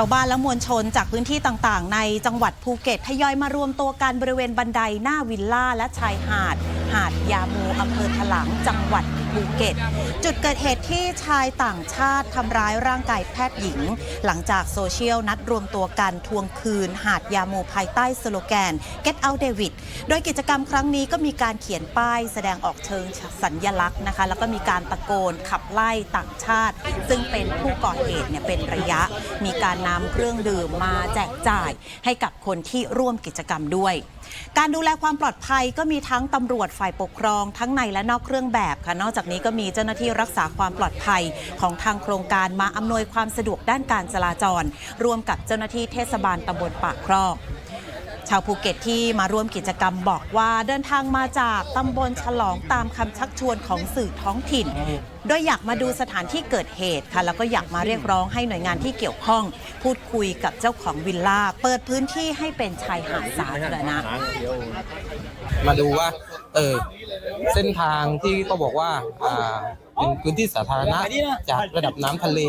าวบ้านและมวลชนจากพื้นที่ต่างๆ ในจังหวัดภูเก็ตทยอยมารวมตัวกันบริเวณบันไดหน้าวิลล่าและชายหาด หาดยาโมอำเภอถลางจังหวัด ภูเก็ต จุดเกิดเหตุที่ชายต่างชาติทำร้ายร่างกายแพทย์หญิง หลังจากโซเชียลนัดรวมตัวกันทวงคืน หาดยามูภายใต้สโลแกน Get Out David โดยกิจกรรมครั้งนี้ก็มีการเขียนป้ายแสดงออกเชิงสัญญลักษณ์นะคะ แล้วก็มีการตะโกนขับไล่ต่างชาติ ซึ่งเป็นผู้ก่อเหตุเนี่ยเป็นระยะ มีการนำเครื่องดื่มมาแจกจ่ายให้กับคนที่ร่วมกิจกรรมด้วยการดูแลความปลอดภัยก็มีทั้งตำรวจฝ่ายปกครองทั้งในและนอกเครื่องแบบค่ะนอกจากนี้ก็มีเจ้าหน้าที่รักษาความปลอดภัยของทางโครงการมาอำนวยความสะดวกด้านการจราจร ร่วมกับเจ้าหน้าที่เทศบาลตำบลปากครอก ชาวภูเก็ตที่มาร่วมกิจกรรมบอกว่าเดินทางมาจากตำบลฉลองตามคำชักชวนของสื่อท้องถิ่น โดยอยากมาดูสถานที่เกิดเหตุค่ะ แล้วก็อยากมาเรียกร้องให้หน่วยงานที่เกี่ยวข้อง พูดคุยกับเจ้าของวิลล่า เปิดพื้นที่ให้เป็นชายหาดสาธารณะ มาดูว่า เออ เส้นทางที่เขาบอกว่าอ่า เป็นพื้นที่สาธารณะจากระดับน้ำทะเล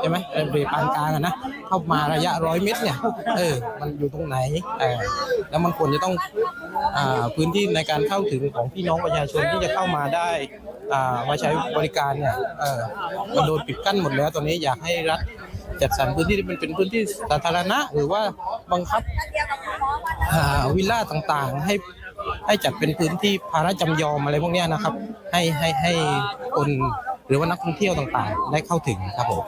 ใช่ไหมระดับปานกลางอะนะเข้ามาระยะร้อยเมตรเนี่ยเออมันอยู่ตรงไหนเออแล้วมันควรจะต้องอ่าพื้นที่ในการเข้าถึงของพี่น้องประชาชนที่จะเข้ามาได้อ่ามาใช้บริการเนี่ยเออมันโดนปิดกั้นหมดแล้วตอนนี้อยากให้รัฐจัดสรรพื้นที่ที่เป็นเป็นพื้นที่สาธารณะ หรือว่าบังคับอ่าวิลล่าต่างๆ ให้ ให้จัดเป็นพื้นที่ภาระจำยอมอะไรพวกนี้นะครับ ให้ให้ให้คนหรือว่านักท่องเที่ยวต่างๆ ได้เข้าถึงครับผม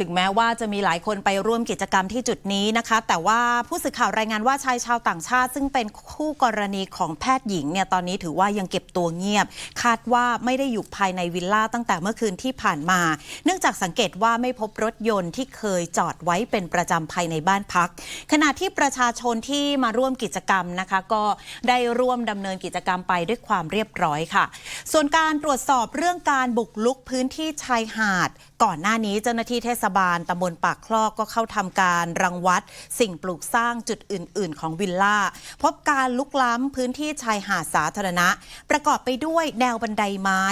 ถึงแม้ว่าจะมีหลายคนไปร่วมกิจกรรมที่จุดนี้นะคะ แต่ว่าผู้สื่อข่าวรายงานว่าชายชาวต่างชาติ ซึ่งเป็นคู่กรณีของแพทย์หญิงเนี่ยตอนนี้ถือว่ายังเก็บตัวเงียบ คาดว่าไม่ได้อยู่ภายในวิลล่าตั้งแต่เมื่อคืนที่ผ่านมา เนื่องจากสังเกตว่าไม่พบรถยนต์ที่เคยจอดไว้เป็นประจำภายในบ้านพัก ขณะที่ประชาชนที่มาร่วมกิจกรรมนะคะ ก็ได้ร่วมดำเนินกิจกรรมไปด้วยความเรียบร้อยค่ะ ส่วนการตรวจสอบเรื่องการบุกลุกพื้นที่ชายหาด ก่อนหน้านี้เจ้าหน้าที่เทศบาลตำบลปากคลอกก็เข้าทำการรังวัด สิ่งปลูกสร้างจุดอื่น ๆ ของวิลล่า พบการลุกล้ำพื้นที่ชายหาดสาธารณะ ประกอบไปด้วยแนวบันไดไม้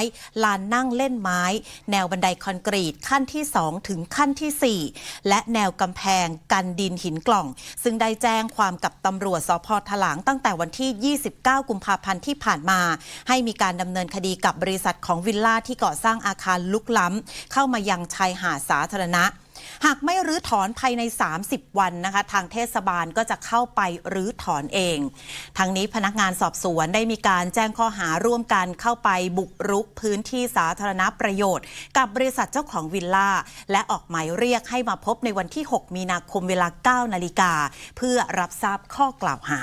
ลานนั่งเล่นไม้ แนวบันไดคอนกรีตขั้นที่ 2 ถึงขั้นทีสี่ 4 และแนวกำแพงกันดินหินกล่อง ซึ่งได้แจ้งความกับตำรวจสพถลางตั้งแต่วันที่ 29 กุมภาพันธ์ที่ผ่านมา ให้มีการดำเนินคดีกับบริษัทของวิลล่าที่ก่อสร้างอาคารลุกล้ำเข้ามายังชายหาดสาธารณะ หากไม่รื้อถอนภายใน 30 วันนะคะ ทางเทศบาลก็จะเข้าไปรื้อถอนเอง ทางนี้พนักงานสอบสวนได้มีการแจ้งข้อหาร่วมกันเข้าไปบุกรุกพื้นที่สาธารณประโยชน์ กับบริษัทเจ้าของวิลล่า และออกหมายเรียกให้มาพบในวันที่ 6 มีนาคมเวลา 9 นาฬิกา เพื่อรับทราบข้อกล่าวหา